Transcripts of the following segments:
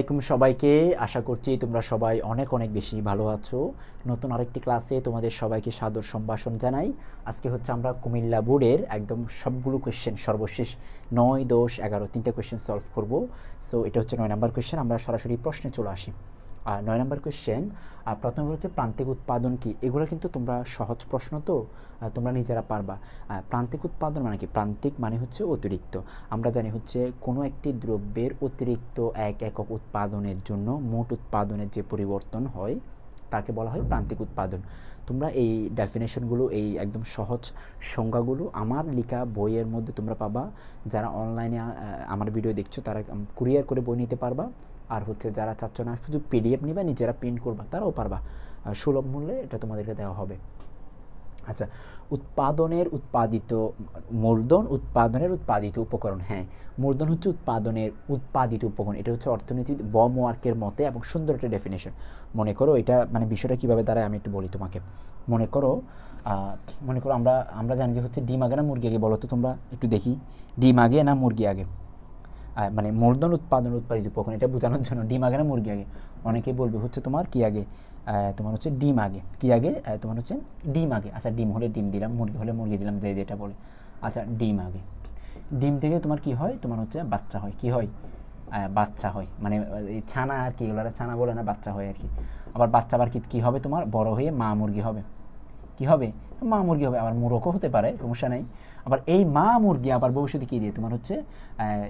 আসসালামাইকুম সবাইকে। আশা করছি তোমরা সবাই অনেক অনেক বেশি ভালো আছো। নতুন আরেকটি ক্লাসে তোমাদের সবাইকে সাদর সম্ভাষণ জানাই। আজকে হচ্ছে আমরা কুমিল্লা বোর্ডের একদম সবগুলো কোয়েশ্চেন সর্বশেষ নয়, দশ, এগারো তিনটে কোয়েশ্চেন সলভ করব। সো এটা হচ্ছে নয় নাম্বার কোয়েশ্চেন আমরা সরাসরি প্রশ্নে চলে আসি। নয় নম্বর কোয়েশ্চেন প্রথমে হচ্ছে প্রান্তিক উৎপাদন কি? এগুলো কিন্তু তোমরা সহজ প্রশ্ন তো তোমরা নিজেরা পারবা। প্রান্তিক উৎপাদন মানে কি? প্রান্তিক মানে হচ্ছে অতিরিক্ত। আমরা জানি হচ্ছে কোনো একটি দ্রব্যের অতিরিক্ত এক একক উৎপাদনের জন্য মোট উৎপাদনের যে পরিবর্তন হয়, তাকে বলা হয় প্রান্তিক উৎপাদন। তোমরা এই ডেফিনেশনগুলো এই একদম সহজ সংজ্ঞাগুলো আমার লেখা বইয়ের মধ্যে তোমরা পাবা। যারা অনলাইনে আমার ভিডিও দেখছ, তারা কুরিয়ার করে বই নিতে পারবা। আর হচ্ছে যারা চাচ্ছ না, শুধু পিডিএফ নিবা, নিজেরা প্রিন্ট করবা, তারাও পারবা। আর সুলভ মূল্যে এটা তোমাদেরকে দেওয়া হবে। আচ্ছা উৎপাদনের উৎপাদিত, মূলধন উৎপাদনের উৎপাদিত উপকরণ হ্যাঁ মূলধন হচ্ছে উৎপাদনের উৎপাদিত উপকরণ, এটা হচ্ছে অর্থনীতি বম ওয়ার্কের মতে এবং সুন্দর একটা ডেফিনেশন মনে করো এটা মানে বিষয়টা কীভাবে দাঁড়ায় আমি একটু বলি তোমাকে। মনে করো মনে করো আমরা আমরা জানি যে হচ্ছে ডিম আগে না মুরগি আগে, বলো তো তোমরা একটু দেখি। ডিম আগে না মুরগি আগে? মানে মূলধন উৎপাদন উৎপাদিত উপকরণ, এটা বোঝানোর জন্য ডিম আগে না মুরগি আগে? অনেকেই বলবে, হচ্ছে তোমার কি আগে? তোমার হচ্ছে ডিম আগে। কি আগে? তোমার হচ্ছে ডিম আগে। আচ্ছা ডিম হলে ডিম দিলাম, মুরগি হলে মুরগি দিলাম, যে যেটা বলে। আচ্ছা ডিম আগে। ডিম থেকে তোমার কি হয়? তোমার হচ্ছে বাচ্চা হয়। কি হয়? বাচ্চা হয়। মানে ছানা আর কি ওগুলো ছানা বলে না, বাচ্চা হয় আর কি। আবার বাচ্চা আবার কী হবে তোমার? বড় হয়ে মা মুরগি হবে। কি হবে? মা মুরগি হবে। আবার মোরগও হতে পারে, সমস্যা নেই। আবার এই মা মুরগি আবার ভবিষ্যতে কী দিয়ে? তোমার হচ্ছে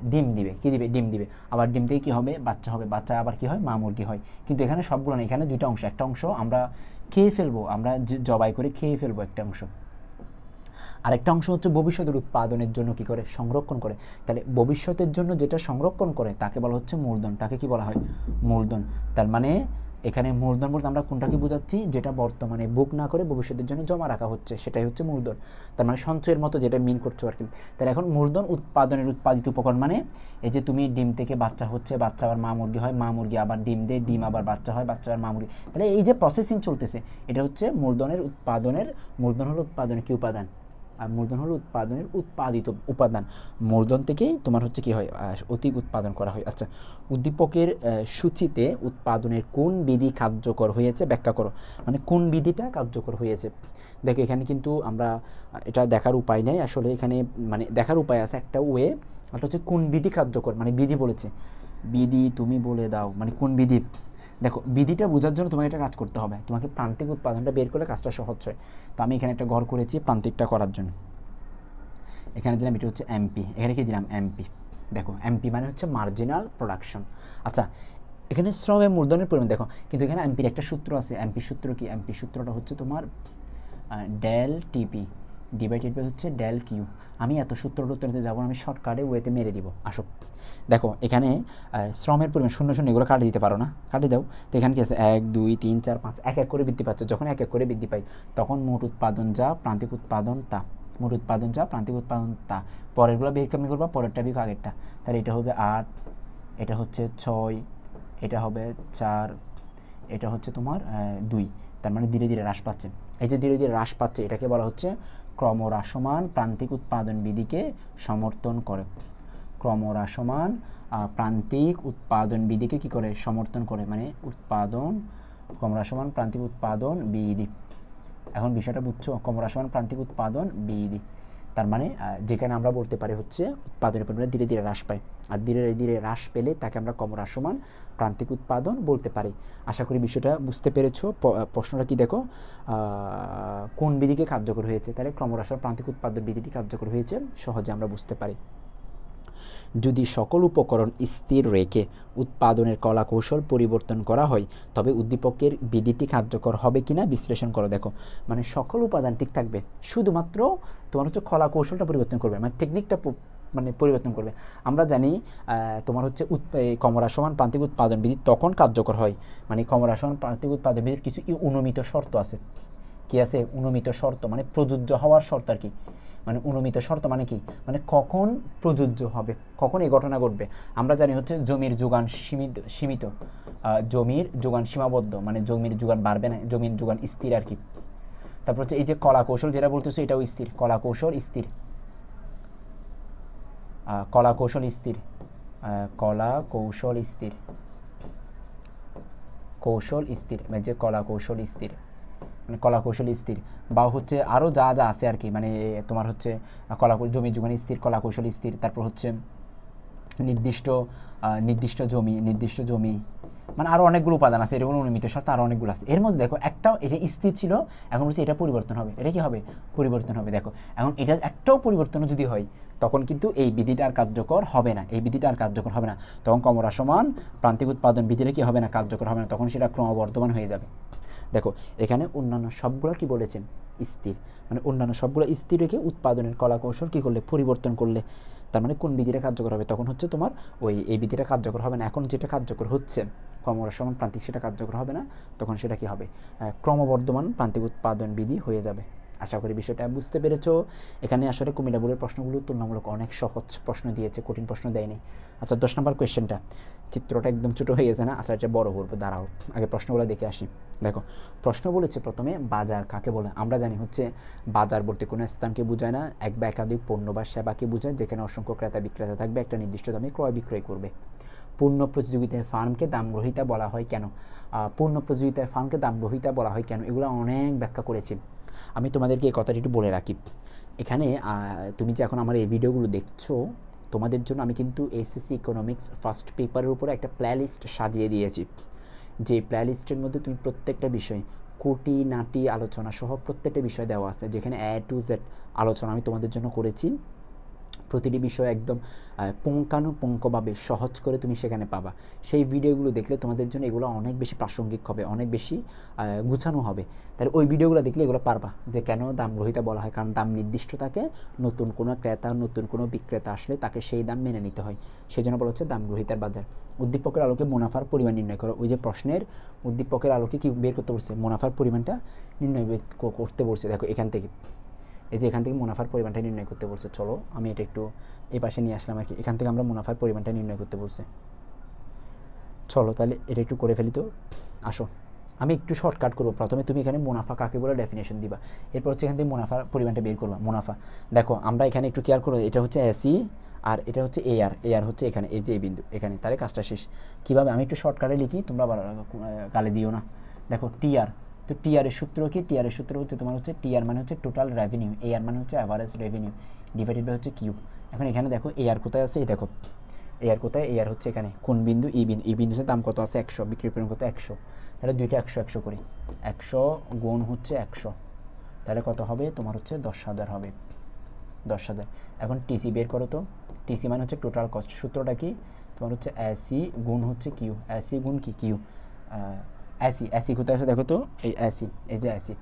ডিম দিবে। কি দিবে? ডিম দিবে। আবার ডিম থেকে কী হবে? বাচ্চা হবে। বাচ্চা আবার কি হয়? মা মুরগি হয়। কিন্তু এখানে সবগুলো না, এখানে দুইটা অংশ। একটা অংশ আমরা খেয়ে ফেলব। আমরা জবাই করে খেয়ে ফেলব একটা অংশ। আরেকটা অংশ হচ্ছে ভবিষ্যতের উৎপাদনের জন্য কি করে? সংরক্ষণ করে। তাহলে ভবিষ্যতের জন্য যেটা সংরক্ষণ করে, তাকে বলা হচ্ছে মূলধন। তাকে কি বলা হয়? মূলধন। তার মানে এখানে মূলধন বলতে আমরা কোনটাকে বোঝাচ্ছি? যেটা বর্তমানে বুক না করে ভবিষ্যতের জন্য জমা রাখা হচ্ছে, সেটাই হচ্ছে মূলধন তার মানে সঞ্চয়ের মতো যেটা মিন করছ আর কি। তাহলে এখন মূলধন উৎপাদনের উৎপাদিত উপকরণ মানে এই যে তুমি ডিম থেকে বাচ্চা হচ্ছে, বাচ্চা আবার মা মুরগি হয়, মা মুরগি আবার ডিম দেয়, ডিম আবার বাচ্চা হয়, বাচ্চা আবার মা মুরগি। তাহলে এই যে প্রসেসিং চলতেছে, এটা হচ্ছে মূলধনের উৎপাদনের মূলধন হলো উৎপাদনের কি উপাদান? আর মূলধন হলো উৎপাদনের উৎপাদিত উপাদান। মূলধন থেকেই তোমার হচ্ছে কি হয় অধিক উৎপাদন করা হয়। আচ্ছা উদ্দীপকের সূচিতে উৎপাদনের কোন বিধি কার্যকর হয়েছে ব্যাখ্যা করো। মানে কোন বিধিটা কার্যকর হয়েছে? দেখো, এখানে কিন্তু আমরা এটা দেখার উপায় নেই। আসলে এখানে মানে দেখার উপায় আছে একটা ওয়ে, একটা হচ্ছে কোন বিধি কার্যকর মানে বিধি বলেছে। বিধি তুমি বলে দাও মানে কোন বিধি? দেখো, বিধিটা বোঝার জন্য তোমাকে একটা কাজ করতে হবে। তোমাকে প্রান্তিক উৎপাদনটা বের করলে কাজটা সহজ হয়। তো আমি এখানে একটা ঘর করেছি প্রান্তিকটা করার জন্য। এখানে দিলাম এটা হচ্ছে এমপি এখানে কি দিলাম? এমপি দেখো এমপি মানে হচ্ছে মার্জিনাল প্রোডাকশন আচ্ছা এখানে শ্রমের মূলধনের পরিমাণ দেখো, কিন্তু এখানে এমপির একটা সূত্র আছে। এমপি সূত্র কি? এমপি সূত্রটা হচ্ছে তোমার ডেল টিপি ডিভাইডেড বাই হচ্ছে ডেল কিউ আমি এত সূত্র টুত্রতে যাব আমি শর্টকাটে ওয়েতে মেরে দিব। আসো। দেখো, এখানে শ্রমের পরিমাণ শূন্য শূন্য এগুলো কাটে দিতে পারো না। কাটে দাও। তো এখানে কি আছে? এক, দুই, তিন, চার, পাঁচ, এক এক করে বৃদ্ধি পাচ্ছে। যখন এক এক করে বৃদ্ধি পাই, তখন মোট উৎপাদন যা, প্রান্তিক উৎপাদন তা। মোট উৎপাদন যা, প্রান্তিক উৎপাদন তা। পরেরগুলো বের কমি করবা? পরেরটা বিক আগেরটা। তাহলে এটা হবে আট, এটা হচ্ছে ছয়, এটা হবে চার, এটা হচ্ছে তোমার দুই। তার মানে ধীরে ধীরে হ্রাস পাচ্ছে। এই যে ধীরে ধীরে হ্রাস পাচ্ছে, এটাকে বলা হচ্ছে ক্রমহ্রাসমান প্রান্তিক উৎপাদন বিধিকে সমর্থন করে। ক্রমহ্রাসমান প্রান্তিক উৎপাদন বিধিকে কি করে? সমর্থন করে মানে উৎপাদন, ক্রমহ্রাসমান প্রান্তিক উৎপাদন বিধি। এখন বিষয়টা বুঝছ? ক্রমহ্রাসমান প্রান্তিক উৎপাদন বিধি। তার মানে যেখানে আমরা বলতে পারি হচ্ছে উৎপাদনের পরিমাণ ধীরে ধীরে হ্রাস পায়। আর ধীরে ধীরে হ্রাস পেলে তাকে আমরা ক্রমহ্রাসমান প্রান্তিক উৎপাদন বলতে পারি। আশা করি বিষয়টা বুঝতে পেরেছ। প্রশ্নটা কি দেখো? কোন বিধিকে কার্যকর হয়েছে? তাহলে ক্রমহ্রাসমান প্রান্তিক উৎপাদন বিধিটি কার্যকর হয়েছে, সহজে আমরা বুঝতে পারি। যদি সকল উপকরণ স্থির রেখে উৎপাদনের কলা কৌশল পরিবর্তন করা হয়, তবে উদ্দীপকের বিধিটি কার্যকর হবে কিনা বিশ্লেষণ করো, দেখো। মানে সকল উপাদান ঠিক থাকবে, শুধুমাত্র তোমার হচ্ছে কলা কৌশলটা পরিবর্তন করবে মানে টেকনিকটা মানে পরিবর্তন করবে। আমরা জানি তোমার হচ্ছে কমরা সমান প্রান্তিক উৎপাদন বিধি তখন কার্যকর হয়। মানে কমরা সমান প্রান্তিক উৎপাদন বিধির কিছু অনুমিত শর্ত আছে। কি আছে? অনুমিত শর্ত মানে প্রযোজ্য হওয়ার শর্ত আর কি। মানে অনুমিত শর্ত মানে কি? মানে কখন প্রযোজ্য হবে? কখন এই ঘটনা ঘটবে? আমরা জানি হচ্ছে জমির যোগান সীমিত সীমিত। জমির যোগান সীমাবদ্ধ মানে জমির যোগান বাড়বে না, জমির যোগান স্থির আর কি। তারপর হচ্ছে এই যে কলা কৌশল যেটা বলতেছো, এটাও স্থির। কলা কৌশল স্থির। কলা কৌশল স্থির। কলা কৌশল স্থির। কৌশল স্থির মানে যে কলা কৌশল স্থির। মানে কলা কৌশল স্থির বা হচ্ছে আরও যা যা আছে আর কি মানে তোমার হচ্ছে কলা জমি যোগান স্থির কলা কৌশল স্থির, তারপর হচ্ছে নির্দিষ্ট নির্দিষ্ট জমি নির্দিষ্ট জমি মানে আরও অনেকগুলো উপাদান আছে, এরকম অনুমিত শর্ত আরও অনেকগুলো আছে। এর মধ্যে দেখো একটাও এটা স্থির ছিল, এখন বলছে এটা পরিবর্তন হবে। এটা কি হবে? পরিবর্তন হবে, দেখো। এখন এটা একটাও পরিবর্তন যদি হয়, তখন কিন্তু এই বিধিটা আর কার্যকর হবে না। এই বিধিটা আর কার্যকর হবে না। তখন কমরা সমান, প্রান্তিক উৎপাদন বিধিটা কি হবে না? কার্যকর হবে না। তখন সেটা ক্রমবর্ধমান হয়ে যাবে। দেখো, এখানে অন্যান্য সবগুলো কি বলেছেন? স্থির। মানে অন্যান্য সবগুলো স্থির রেখে উৎপাদনের কলা কৌশল কী করলে? পরিবর্তন করলে। তার মানে কোন বিধিটা কার্যকর হবে? তখন হচ্ছে তোমার ওই, এই বিধিটা কার্যকর হবে না। এখন যেটা কার্যকর হচ্ছে কমরা সমান প্রান্তিক সেটা কার্যকর হবে না, তখন সেটা কি হবে? ক্রমবর্ধমান প্রান্তিক উৎপাদন বিধি হয়ে যাবে। আশা করি বিষয়টা বুঝতে পেরেছ। এখানে আসলে কুমিল্লা বোর্ডের প্রশ্নগুলো তুলনামূলক অনেক সহজ প্রশ্ন দিয়েছে, কঠিন প্রশ্ন দেয়নি। আচ্ছা দশ নম্বর কোয়েশ্চেনটা। চিত্রটা একদম ছোটো হয়ে গেছে না? আচ্ছা এটা বড় করব, দাঁড়াও। আগে প্রশ্নগুলো দেখে আসি। দেখো, প্রশ্ন বলেছে প্রথমে বাজার কাকে বলে? আমরা জানি হচ্ছে বাজার বলতে কোনো স্থানকে বোঝায় না, এক বা একাধিক পণ্য বা সেবাকে বোঝায়, যেখানে অসংখ্য ক্রেতা বিক্রেতা থাকবে, একটা নির্দিষ্ট দামে ক্রয় বিক্রয় করবে। পূর্ণ প্রতিযোগিতায় ফার্মকে দাম গ্রহিতা বলা হয় কেন? পূর্ণ প্রতিযোগিতায় ফার্মকে দাম গ্রহিতা বলা হয় কেন? এগুলো অনেক ব্যাখ্যা করেছি। আমি তোমাদেরকে এই কথাটি একটু বলে রাখি। এখানে তুমি যে এখন আমার এই ভিডিওগুলো দেখছ, তোমাদের জন্য আমি কিন্তু এসএসসি ইকোনমিক্স ফার্স্ট পেপারের উপরে একটা প্ল্যালিস্ট সাজিয়ে দিয়েছি। যে প্ল্যালিস্টের মধ্যে তুমি প্রত্যেকটা বিষয়, কোটি নাটি আলোচনা সহ প্রত্যেকটা বিষয় দেওয়া আছে, যেখানে এ টু জেড আলোচনা আমি তোমাদের জন্য করেছি। প্রতিটি বিষয় একদম পুঙ্খানুপুঙ্খভাবে সহজ করে তুমি সেখানে পাবা। সেই ভিডিওগুলো দেখলে তোমাদের জন্য এগুলো অনেক বেশি প্রাসঙ্গিক হবে, অনেক বেশি গুছানো হবে। তাহলে ওই ভিডিওগুলো দেখলে এগুলো পারবা যে কেন দাম গ্রহিতা বলা হয়, কারণ দাম নির্দিষ্ট থাকে নতুন কোনো ক্রেতা, নতুন কোনো বিক্রেতা আসলে তাকে সেই দাম মেনে নিতে হয়। সেই জন্য বলা হচ্ছে দাম গ্রহিতার বাজার। উদ্দীপকের আলোকে মুনাফার পরিমাণ নির্ণয় করো। ওই যে প্রশ্নের উদ্দীপকের আলোকে কি বের করতে বলছে? মুনাফার পরিমাণটা নির্ণয় করতে বলছে। দেখো এখান থেকে। এই যে এখান থেকে মুনাফার পরিমাণটা নির্ণয় করতে বলছে, চলো আমি এটা একটু এই পাশে নিয়ে আসলাম আর কি। এখান থেকে আমরা মুনাফার পরিমাণটা নির্ণয় করতে বলছে। চলো তাহলে এটা একটু করে ফেলি তো। আসো। আমি একটু শর্টকাট করব। প্রথমে তুমি এখানে মুনাফা কাকে বলে ডেফিনেশন দিবা। এরপর হচ্ছে এখান থেকে মুনাফার পরিমাণটা বের করবা। মুনাফা। দেখো, আমরা এখানে একটু কেয়ার করব। এটা হচ্ছে এসি আর এটা হচ্ছে এ আর এ আর হচ্ছে এখানে, এই যে বিন্দু, এখানে। তাহলে কাজটা শেষ। কীভাবে? আমি একটু শর্টকাটে লিখি, তোমরা গালে দিও না। দেখো টিআর তো টিআর এর সূত্র কি? টিআর এর সূত্র হচ্ছে তোমার হচ্ছে টিআর মানে হচ্ছে টোটাল রেভিনিউ এ আর মানে হচ্ছে অ্যাভারেজ রেভিনিউ ডিভাইডেড বাই হচ্ছে কিউ এখন এখানে দেখো এ আর কোথায় আছে? এই দেখো এ আর কোথায়? এ আর হচ্ছে এখানে, কোন বিন্দু? ই বিন্দু। এই বিন্দুতে দাম কত আছে? একশো। বিক্রির পরিমাণ কত? একশো। তাহলে দুইটা একশো একশো করি। একশো গুণ হচ্ছে একশো। তাহলে কত হবে? তোমার হচ্ছে দশ হাজার হবে। দশ হাজার। এখন টিসি বের করো তো। টিসি মানে হচ্ছে টোটাল কস্ট সূত্রটা কি? তোমার হচ্ছে অ্যাসি গুণ হচ্ছে কিউ অ্যাসি গুণ কি? কিউ অ্যাসি অ্যাসি কোথায় আছে? দেখো তো, এই অ্যাসি এই যে অ্যাসি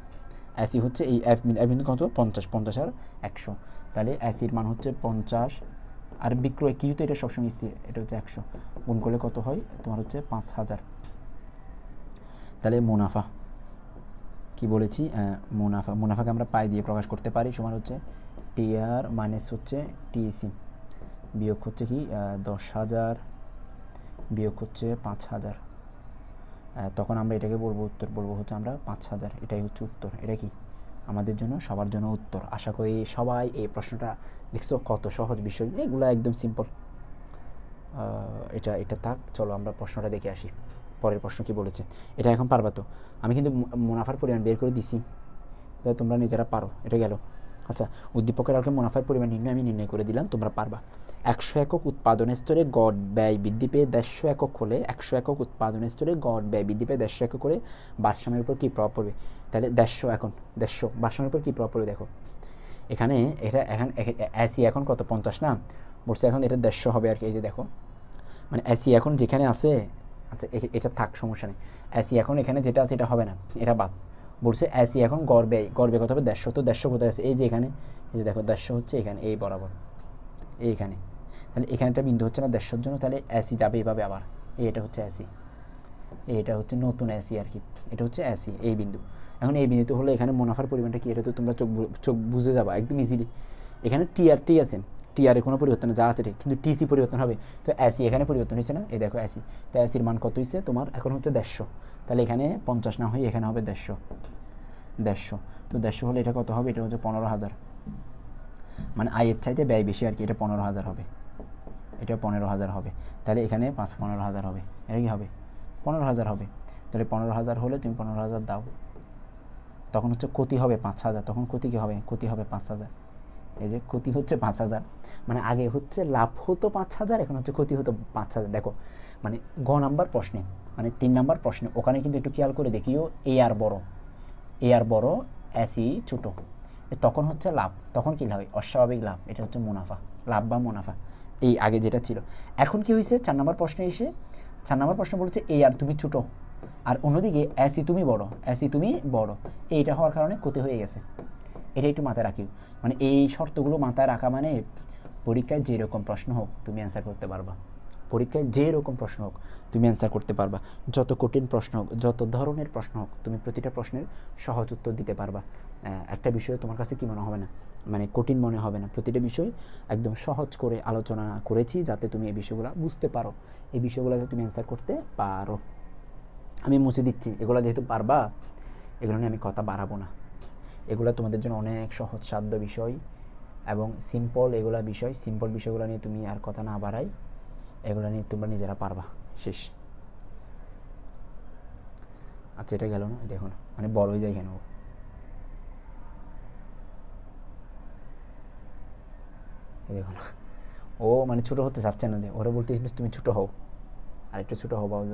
অ্যাসি হচ্ছে এই বিন্দু এফ বিন্দু কত? পঞ্চাশ পঞ্চাশ আর একশো। তাহলে অ্যাসির মান হচ্ছে পঞ্চাশ। আর বিক্রয় কিউ তো এটা সবসময় স্থির, এটা হচ্ছে একশো। গুণ করলে কত হয়? তোমার হচ্ছে পাঁচ হাজার। তাহলে মুনাফা। কি বলেছি? মুনাফা, মুনাফাকে আমরা পাই দিয়ে প্রকাশ করতে পারি। সমান হচ্ছে টিআর মাইনাস হচ্ছে টিএসি বিয়োগ হচ্ছে কি? দশ হাজার। বিয়োগ হচ্ছে পাঁচ হাজার। তখন আমরা এটাকে বলব উত্তর, বলব হচ্ছে আমরা পাঁচ হাজার। এটাই হচ্ছে উত্তর। এটা কি? আমাদের জন্য, সবার জন্য উত্তর। আশা করি সবাই এই প্রশ্নটা দেখছ কত সহজ বিষয়। এগুলো একদম সিম্পল এটা এটা থাক, চলো আমরা প্রশ্নটা দেখে আসি। পরের প্রশ্ন কি বলেছে? এটা এখন পারবা তো? আমি কিন্তু মুনাফার পরিমাণ বের করে দিছি। তাই তোমরা নিজেরা পারো, এটা গেল। আচ্ছা উদ্দীপকের আলোকে মুনাফার পরিমাণ নির্ণয়, আমি নির্ণয় করে দিলাম, তোমরা পারবা। একশো একক উৎপাদনের স্তরে গড় ব্যয় বৃদ্ধি পেয়ে দেড়শো একক হলে একশো একক উৎপাদনের স্তরে গড় ব্যয় বৃদ্ধি পেয়ে দেড়শো একক করে ভারসাম্যের উপর কী প্রভাব পড়বে? তাহলে দেড়শো এখন, দেড়শো, ভারসাম্যের উপর কী প্রভাব পড়বে দেখো? এখানে এটা এখন অ্যাসি এখন কত? পঞ্চাশ না? বলছে এখন এটা দেড়শো হবে আর কি, এই যে দেখো। মানে এসি এখন যেখানে আছে আচ্ছা এটা থাক, সমস্যা নেই। এসি এখন এখানে যেটা আছে, এটা হবে না, এটা বাদ। বলছে এসি এখন গড়বে গড়বে কত হবে? দেড়শো। তো দেড়শো কোথায় আছে? এই যে এখানে, এই যে দেখো, দেড়শো হচ্ছে এখানে, এই বরাবর, এইখানে। তাহলে এখানে একটা বিন্দু হচ্ছে না, দেড়শোর জন্য তাহলে এসি যাবে এইভাবে আবার। এটা হচ্ছে এসি এটা হচ্ছে নতুন এসি আর কি। এটা হচ্ছে এসি এই বিন্দু। এখন এই বিন্দুতে হলে এখানে মুনাফার পরিমাণটা কি? এটা তো তোমরা চোখ চোখ বুঝে যাবা, একদম ইজিলি এখানে টিআর টি আছে। টিআরে কোনো পরিবর্তন যা আছে কিন্তু টিসি পরিবর্তন হবে। তো এসি এখানে পরিবর্তন হয়েছে না? এই দেখো এসি তো এসির মান কত হয়েছে? তোমার এখন হচ্ছে দেড়শো। তাহলে এখানে পঞ্চাশ না হয়ে এখানে হবে দেড়শো। দেড়শো। তো দেড়শো হলে এটা কত হবে? এটা হচ্ছে পনেরো হাজার। মানে আয়ের চাইতে ব্যয় বেশি আর কি, এটা পনেরো হাজার হবে। এটা পনেরো হাজার হবে। তাহলে এখানে পাঁচ পনেরো হাজার হবে। এটা কি হবে? পনেরো হাজার হবে। তাহলে পনেরো হাজার হলে তুমি পনেরো হাজার দাও। তখন হচ্ছে ক্ষতি হবে পাঁচ হাজার। তখন ক্ষতি কী হবে? ক্ষতি হবে পাঁচ হাজার। এই যে ক্ষতি হচ্ছে পাঁচ হাজার। মানে আগে হচ্ছে লাভ হতো পাঁচ হাজার, এখন হচ্ছে ক্ষতি হতো পাঁচ হাজার। দেখো মানে গ নাম্বার প্রশ্নে মানে তিন নাম্বার প্রশ্নে, ওখানে কিন্তু একটু খেয়াল করে দেখিও, এ আর বড়। এ আর বড়, এসি ছোটো। তখন হচ্ছে লাভ। তখন কী লাভ? অস্বাভাবিক লাভ। এটা হচ্ছে মুনাফা। লাভ বা মুনাফা। এই আগে যেটা ছিল। এখন কি হয়েছে চার নম্বর প্রশ্নে এসে, চার নম্বর প্রশ্ন বলছে এ আর তুমি ছোটো। আর অন্যদিকে অ্যাসি তুমি বড়। অ্যাসি তুমি বড়। এইটা হওয়ার কারণে ক্ষতি হয়ে গেছে। এটা একটু মাথায় রাখিও। মানে এই শর্তগুলো মাথায় রাখা মানে পরীক্ষায় যেরকম প্রশ্ন হোক, তুমি অ্যান্সার করতে পারবা। পরীক্ষায় যে রকম প্রশ্ন হোক, তুমি অ্যান্সার করতে পারবা। যত কঠিন প্রশ্ন হোক, যত ধরনের প্রশ্ন হোক, তুমি প্রতিটা প্রশ্নের সহজ উত্তর দিতে পারবা। একটা বিষয়ে তোমার কাছে কি মনে হবে না? মানে কঠিন মনে হবে না। প্রতিটা বিষয় একদম সহজ করে আলোচনা করেছি যাতে তুমি এই বিষয়গুলো বুঝতে পারো। এই বিষয়গুলো যাতে তুমি অ্যান্সার করতে পারো। আমি মুছে দিচ্ছি। এগুলো যেহেতু পারবা, এগুলো নিয়ে আমি কথা বাড়াবো না। এগুলো তোমাদের জন্য অনেক সহজ সাধ্য বিষয় এবং সিম্পল এগুলা বিষয়। সিম্পল বিষয়গুলো নিয়ে তুমি আর কথা না বাড়াই, এগুলো নিয়ে তোমরা নিজেরা পারবা। শেষ। আচ্ছা এটা গেল না? দেখো না। মানে বড় হয়ে যায় কেন ও? এই দেখো না ও মানে ছোটো হতে চাচ্ছে না যে, ওরা বলতে তুমি ছোটো হও। আর একটু ছোটো হও, বাবু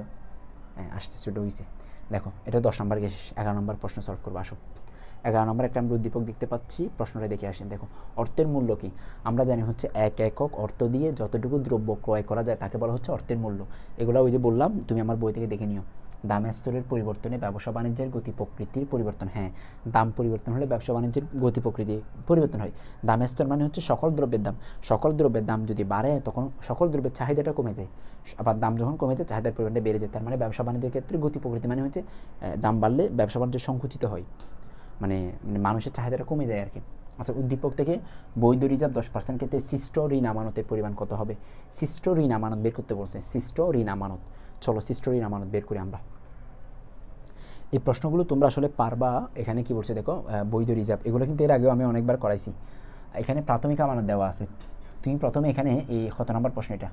হ্যাঁ আসছে, ছোটো হয়েছে দেখো, এটা দশ নম্বর গেছে এগারো নম্বর প্রশ্ন সলভ করব, আসো। এগারো নম্বর একটা আমরা উদ্দীপক দেখতে পাচ্ছি, প্রশ্নটা দেখে আসেন। দেখো, অর্থের মূল্য কি? আমরা জানি হচ্ছে এক একক অর্থ দিয়ে যতটুকু দ্রব্য ক্রয় করা যায়, তাকে বলা হচ্ছে অর্থের মূল্য। এগুলো ওই যে বললাম, তুমি আমার বই থেকে দেখে নিও। দাম স্তরের পরিবর্তনে ব্যবসা বাণিজ্যের গতি প্রকৃতির পরিবর্তন হ্যাঁ দাম পরিবর্তন হলে ব্যবসা বাণিজ্যের গতি প্রকৃতি পরিবর্তন হয়। দামের স্তর মানে হচ্ছে সকল দ্রব্যের দাম। সকল দ্রব্যের দাম যদি বাড়ে, তখন সকল দ্রব্যের চাহিদাটা কমে যায়। আবার দাম যখন কমে যায়, চাহিদার পরিমাণটা বেড়ে যায়। তার মানে ব্যবসা বাণিজ্যের ক্ষেত্রে গতি প্রকৃতি মানে হচ্ছে দাম বাড়লে ব্যবসা বাণিজ্য সংকুচিত হয়। মানে মানে মানুষের চাহিদাটা কমে যায় আর কি আচ্ছা উদ্দীপক থেকে বৈধ রিজার্ভ দশ পার্সেন্ট ক্ষেত্রে সৃষ্ট ঋণ আমানতের পরিমাণ কত হবে? সৃষ্ট ঋণ আমানত বের করতে বলছে, সৃষ্ট ঋণ আমানত। চলো সৃষ্ট ঋণ আমানত বের করি আমরা। এই প্রশ্নগুলো তোমরা আসলে পারবা। এখানে কি বলছে দেখো বৈধ রিজার্ভ, এগুলো কিন্তু এর আগেও আমি অনেকবার করাইছি। এখানে প্রাথমিক আমানত দেওয়া আছে। তুমি প্রথমে এখানে এই কত নম্বর প্রশ্ন এটা।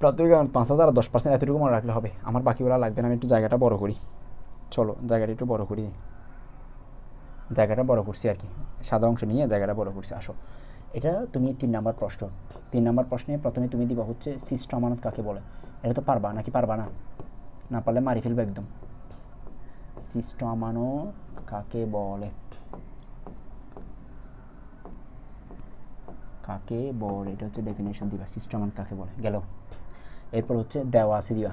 প্রাথমিক আমানত পাঁচ হাজার দশ পার্সেন্ট এতটুকু মনে রাখলে হবে। আমার বাকিগুলো লাগবে না, আমি একটু জায়গাটা বড় করি। চলো, জায়গাটা একটু বড় করি। জায়গাটা বড় করছি আর কি। সাদা অংশ নিয়ে জায়গাটা বড় করছি, আসো। এটা তুমি তিন নাম্বার প্রশ্ন। তিন নাম্বার প্রশ্নে প্রথমে তুমি দিবা হচ্ছে সিস্ট আমানত কাকে বলে? এটা তো পারবা, নাকি পারবা না? না পারলে মারি ফেলবে একদম। সৃষ্ট আমানত কাকে বলে কাকে বলে এটা হচ্ছে ডেফিনেশন দিবা আমানত কাকে বলে? গেল। এরপর হচ্ছে দেওয়া আছে দিবা।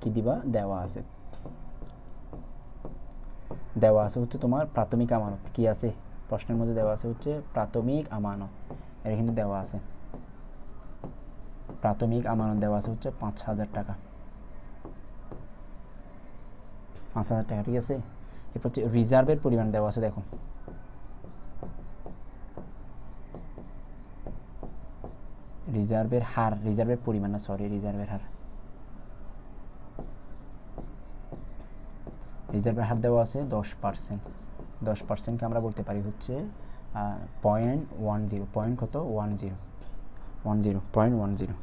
কি দিবা? দেওয়া আছে। দেওয়া আছে হচ্ছে তোমার প্রাথমিক আমানত। কি আছে? প্রশ্নের মধ্যে দেওয়া আছে হচ্ছে প্রাথমিক আমানত। এটা কিন্তু দেওয়া আছে। প্রাথমিক আমানত দেওয়া আছে হচ্ছে পাঁচ হাজার টাকা। পাঁচ হাজার টাকা ঠিক আছে। এরপর হচ্ছে রিজার্ভের পরিমাণ দেওয়া আছে দেখো রিজার্ভের হার রিজার্ভের পরিমাণ না সরি রিজার্ভের হার। রিজার্ভের হার দেওয়া আছে দশ পার্সেন্ট দশ পার্সেন্টকে আমরা বলতে পারি হচ্ছে পয়েন্ট ওয়ান জিরো পয়েন্ট কত? One zero one zero point one zero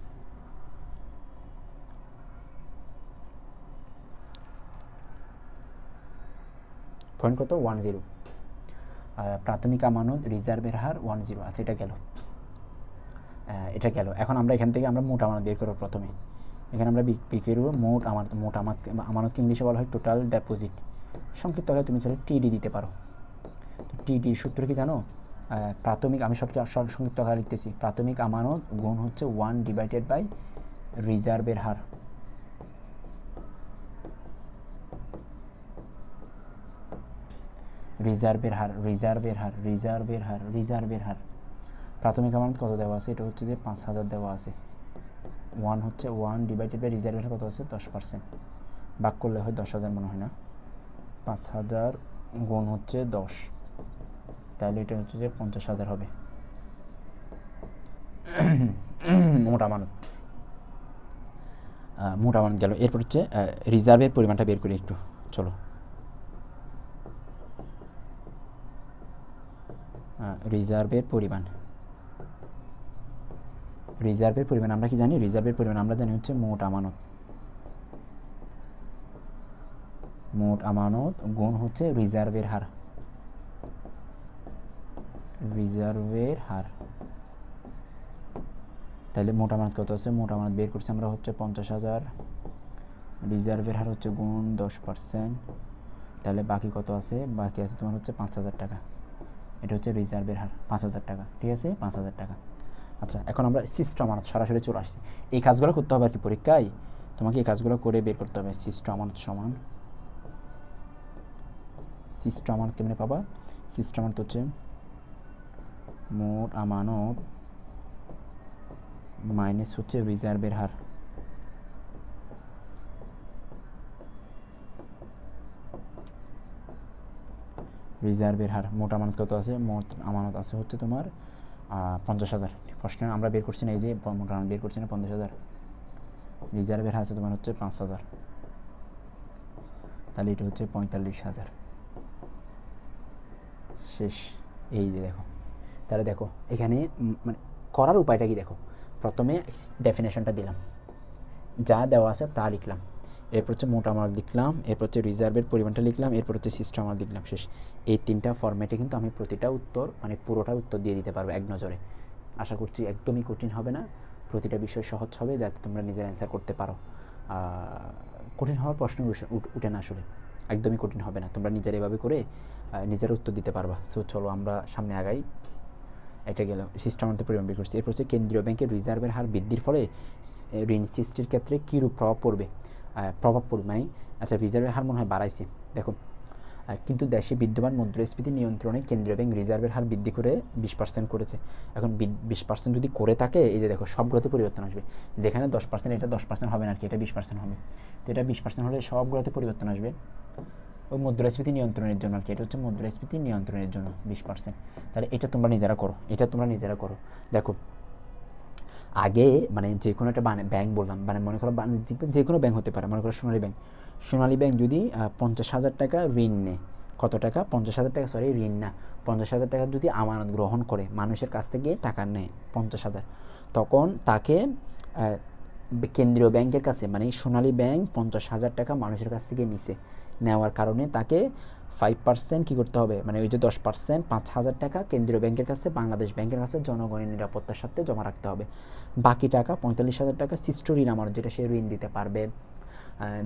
point কত? ওয়ান জিরো প্রাথমিক আমানত, রিজার্ভের হার ওয়ান জিরো আচ্ছা এটা গেল। এটা গেল। এখন আমরা এখান থেকে আমরা মোট আমানত বের করব প্রথমে। এখানে আমরা বিক্রি করব মোট আমানত মোট আমানত আমানতকে ইংলিশে বলা হয় টোটাল ডেপোজিট সংক্ষিপ্ত আকারে তুমি চাইলে টিডি দিতে পারো। তো টিডি সূত্র কি জানো? প্রাথমিক আমি সব সংক্ষিপ্ত লিখতেছি। প্রাথমিক আমানত গুণ হচ্ছে ওয়ান ডিভাইডেড বাই রিজার্ভের হার। রিজার্ভের হার রিজার্ভের হার রিজার্ভের হার রিজার্ভের হার। প্রাথমিক আমানত কত দেওয়া আছে? এটা হচ্ছে যে পাঁচ হাজার দেওয়া আছে। ওয়ান হচ্ছে ওয়ান ডিভাইডেড বাই রিজার্ভের হার কত আছে? দশ পার্সেন্ট বাক করলে হয় দশ হাজার মনে হয় না। পাঁচ হাজার গুণ হচ্ছে দশ। তাহলে এটা হচ্ছে যে পঞ্চাশ হাজার হবে। মোট আমানত। মোট আমানত গেল। এরপর হচ্ছে রিজার্ভের পরিমাণটা বের করি একটু। চলো। রিজার্ভের পরিমাণ। রিজার্ভের পরিমাণ আমরা কি জানি? রিজার্ভের পরিমাণ আমরা জানি হচ্ছে মোট আমানত। মোট আমানত গুণ হচ্ছে রিজার্ভের হার। রিজার্ভের হার। তাহলে মোট আমানত কত আছে? মোট আমানত বের করছি আমরা হচ্ছে পঞ্চাশ হাজার। রিজার্ভের হার হচ্ছে গুণ দশ পার্সেন্ট তাহলে বাকি কত আছে? বাকি আছে তোমার হচ্ছে পাঁচ হাজার টাকা। এটা হচ্ছে রিজার্ভের হার, পাঁচ হাজার টাকা, ঠিক আছে? পাঁচ হাজার টাকা। আচ্ছা এখন আমরা সিস্টেম আমানত সরাসরি চলে আসছি। এই কাজগুলো করতে হবে আর কি পরীক্ষায়? তোমাকে এই কাজগুলো করে বের করতে হবে। সিস্টেম আমানত সমান সিস্টেম আমানত কেমনে পাবা? সিস্টেম আমানত হচ্ছে মোট আমানত মাইনাস হচ্ছে রিজার্ভের হার। রিজার্ভের হার। মোট আমানত কত আছে? মোট আমানত আছে হচ্ছে তোমার পঞ্চাশ হাজার। ফার্স্ট টাইম আমরা বের করছি না, এই যে মোট আমানত বের করছি না, পঞ্চাশ হাজার। রিজার্ভের হার আছে তোমার হচ্ছে পাঁচ হাজার। তাহলে এটা হচ্ছে পঁয়তাল্লিশ হাজার। শেষ, এই যে দেখো। তাহলে দেখো, এখানে মানে করার উপায়টা কি দেখো? প্রথমে ডেফিনেশনটা দিলাম। যা দেওয়া আছে তা লিখলাম। এরপর হচ্ছে মোট আমার লিখলাম, এরপর হচ্ছে রিজার্ভের পরিমাণটা লিখলাম, এরপর হচ্ছে সিস্টেম আমার লিখলাম। শেষ। এই তিনটা ফরম্যাটে কিন্তু আমি প্রতিটা উত্তর মানে পুরোটা উত্তর দিয়ে দিতে পারব এক নজরে। আশা করছি একদমই কঠিন হবে না। প্রতিটা বিষয় সহজ হবে যাতে তোমরা নিজের অ্যান্সার করতে পারো। কঠিন হওয়ার প্রশ্ন উঠে- না আসলে। একদমই কঠিন হবে না। তোমরা নিজের এভাবে করে নিজের উত্তর দিতে পারবা। সো চলো আমরা সামনে আগাই। এটা গেল। সিস্টেমের পরিমাণ বের করছি। এরপর হচ্ছে কেন্দ্রীয় ব্যাংকের রিজার্ভের হার বৃদ্ধির ফলে, ঋণ সৃষ্টির ক্ষেত্রে কীরূপ প্রভাব পড়বে? প্রভাব পড়বে মানে আচ্ছা রিজার্ভের হার মনে হয় বাড়াইছে। দেখুন কিন্তু দেশে বিদ্যমান মুদ্রাস্ফীতি নিয়ন্ত্রণে কেন্দ্রীয় ব্যাংক রিজার্ভের হার বৃদ্ধি করে বিশ পার্সেন্ট করেছে। এখন বিশ পার্সেন্ট যদি করে থাকে, এই যে দেখো সবগুলোতে পরিবর্তন আসবে। যেখানে দশ পার্সেন্ট এটা দশ পার্সেন্ট হবে না আর কি এটা বিশ পার্সেন্ট হবে। তো এটা বিশ পার্সেন্ট হলে সবগুলোতে পরিবর্তন আসবে। ওই মুদ্রাস্ফীতি নিয়ন্ত্রণের জন্য আর কি এটা হচ্ছে মুদ্রাস্ফীতি নিয়ন্ত্রণের জন্য বিশ পার্সেন্ট তাহলে এটা তোমরা নিজেরা করো, এটা তোমরা নিজেরা করো। দেখো আগে মানে যে কোনো একটা ব্যাংক বললাম মানে মনে করো বাণিজ্যিক ব্যাংক যে কোনো ব্যাংক হতে পারে, মনে করো সোনালী ব্যাংক সোনালী ব্যাংক যদি পঞ্চাশ হাজার টাকা ঋণ নেয়, কত টাকা? পঞ্চাশ হাজার টাকা সরি ঋণ না। পঞ্চাশ হাজার টাকা যদি আমানত গ্রহণ করে, মানুষের কাছ থেকে টাকা নেয়, পঞ্চাশ হাজার। তখন তাকে কেন্দ্রীয় ব্যাংকের কাছে মানে সোনালী ব্যাংক পঞ্চাশ হাজার টাকা মানুষের কাছ থেকে নিছে। নেওয়ার কারণে তাকে ফাইভ পার্সেন্ট কী করতে হবে? মানে ওই যে দশ পার্সেন্ট পাঁচ হাজার টাকা কেন্দ্রীয় ব্যাংকের কাছে, বাংলাদেশ ব্যাংকের কাছে জনগণের নিরাপত্তার সাথে জমা রাখতে হবে। বাকি টাকা পঁয়তাল্লিশ হাজার টাকা সৃষ্ট ঋণ আমার যেটা সে ঋণ দিতে পারবে।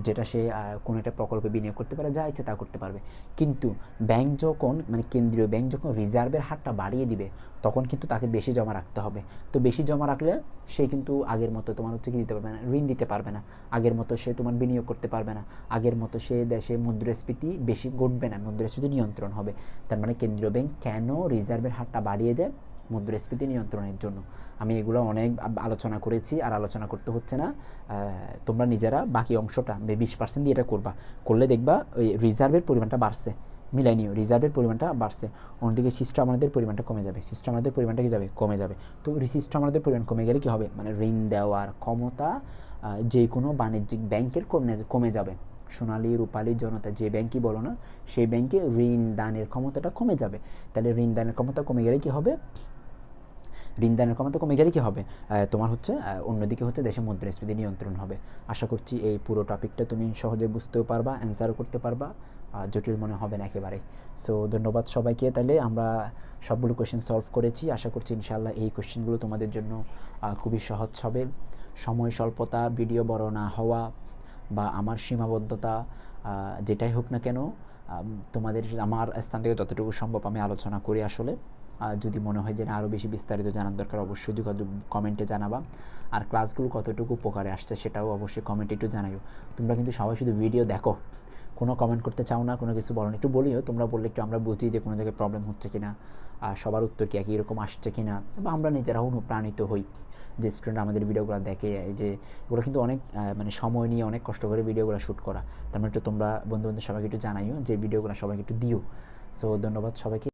যেটা সে কোনো একটা প্রকল্পে বিনিয়োগ করতে পারে, যা ইচ্ছে তা করতে পারবে। কিন্তু ব্যাংক যখন মানে কেন্দ্রীয় ব্যাংক যখন রিজার্ভের হারটা বাড়িয়ে দিবে, তখন কিন্তু তাকে বেশি জমা রাখতে হবে। তো বেশি জমা রাখলে সে কিন্তু আগের মতো তোমার হচ্ছে কি দিতে পারবে না, ঋণ দিতে পারবে না। আগের মতো সে তোমার বিনিয়োগ করতে পারবে না। আগের মতো সে দেশে মুদ্রাস্ফীতি বেশি ঘটবে না, মুদ্রাস্ফীতি নিয়ন্ত্রণ হবে। তার মানে কেন্দ্রীয় ব্যাংক কেন রিজার্ভের হারটা বাড়িয়ে দেয়? মুদ্রাস্ফীতি নিয়ন্ত্রণের জন্য। আমি এগুলো অনেক আলোচনা করেছি, আর আলোচনা করতে হচ্ছে না। তোমরা নিজেরা বাকি অংশটা বিশ পার্সেন্ট দিয়ে এটা করবা। করলে দেখবা ওই রিজার্ভের পরিমাণটা বাড়ছে। মিলাই নিও রিজার্ভের পরিমাণটা বাড়ছে। অন্যদিকে সিস্টেম আমাদের পরিমাণটা কমে যাবে। সিস্টেম আমাদের পরিমাণটা কি যাবে? কমে যাবে। তো সিস্টেম আমাদের পরিমাণ কমে গেলে কি হবে? মানে ঋণ দেওয়ার ক্ষমতা যে কোনো বাণিজ্যিক ব্যাংকের কমে কমে যাবে। সোনালি, রূপালী জনতা যে ব্যাংকই বলো না, সেই ব্যাংকে ঋণ দানের ক্ষমতাটা কমে যাবে। তাহলে ঋণ দানের ক্ষমতা কমে গেলে কি হবে? ঋণ দানের ক্ষমতা কমে গেলে কি হবে? তোমার হচ্ছে অন্যদিকে হচ্ছে দেশে মুদ্রাস্ফীতি নিয়ন্ত্রণ হবে। আশা করছি এই পুরো টপিকটা তুমি সহজে বুঝতেও পারবা অ্যান্সারও করতে পারবা জটিল মনে হবে না একেবারে। সো ধন্যবাদ সবাইকে তাহলে, আমরা সবগুলো কোয়েশ্চেন সলভ করেছি। আশা করছি ইনশাল্লাহ এই কোয়েশ্চেনগুলো তোমাদের জন্য খুবই সহজ হবে। সময় স্বল্পতা ভিডিও বড় না হওয়া, বা আমার সীমাবদ্ধতা যেটাই হোক না কেন তোমাদের, আমার স্থান থেকে যতটুকু সম্ভব আমি আলোচনা করি আসলে। যদি মনে হয় যে না আরও বেশি বিস্তারিত জানার দরকার, অবশ্যই যোগাযোগ কমেন্টে জানাবা। আর ক্লাসগুলো কতটুকু উপকারে আসছে সেটাও অবশ্যই কমেন্টে একটু জানাইও। তোমরা কিন্তু সবাই শুধু ভিডিও দেখো। কোনো কমেন্ট করতে চাও না, কোনো কিছু বলো না, একটু বলিও। তোমরা বললে একটু আমরা বুঝি যে কোনো জায়গায় প্রবলেম হচ্ছে কিনা, আর সবার উত্তর কি একই রকম আসছে কিনা, বা আমরা নিজেরা অনুপ্রাণিত হই। যে স্টুডেন্ট আমাদের ভিডিওগুলো দেখে যে এগুলো কিন্তু অনেক মানে সময় নিয়ে অনেক কষ্ট করে ভিডিওগুলো শ্যুট করা। তার মানে একটু তোমরা বন্ধু বান্ধব সবাইকে একটু জানাইও, যে ভিডিওগুলো সবাইকে একটু দিও। সো ধন্যবাদ সবাইকে।